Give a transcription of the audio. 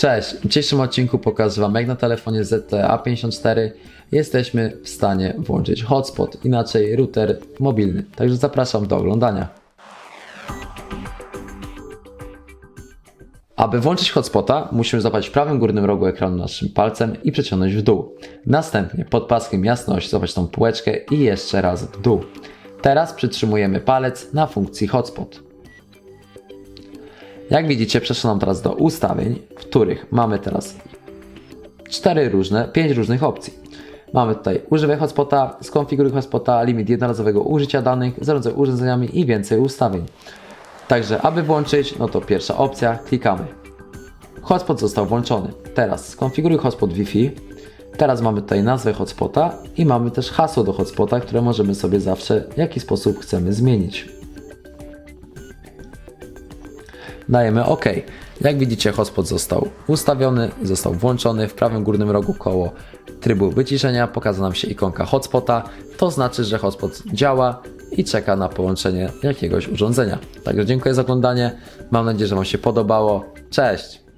Cześć, w dzisiejszym odcinku pokażę Wam jak na telefonie ZTE A54 jesteśmy w stanie włączyć hotspot, inaczej router mobilny. Także zapraszam do oglądania. Aby włączyć hotspota, musimy złapać w prawym górnym rogu ekranu naszym palcem i przeciągnąć w dół. Następnie pod paskiem jasność złapać tą półeczkę i jeszcze raz w dół. Teraz przytrzymujemy palec na funkcji hotspot. Jak widzicie, przeszedłem teraz do ustawień, w których mamy teraz cztery różne, pięć różnych opcji. Mamy tutaj używaj hotspota, skonfiguruj hotspota, limit jednorazowego użycia danych, zarządzaj urządzeniami i więcej ustawień. Także aby włączyć, no to pierwsza opcja, klikamy. Hotspot został włączony. Teraz skonfiguruj hotspot Wi-Fi. Teraz mamy tutaj nazwę hotspota i mamy też hasło do hotspota, które możemy sobie zawsze w jaki sposób chcemy zmienić. Dajemy OK. Jak widzicie, hotspot został ustawiony, został włączony. W prawym górnym rogu koło trybu wyciszenia pokaza nam się ikonka hotspota. To znaczy, że hotspot działa i czeka na połączenie jakiegoś urządzenia. Także dziękuję za oglądanie. Mam nadzieję, że Wam się podobało. Cześć!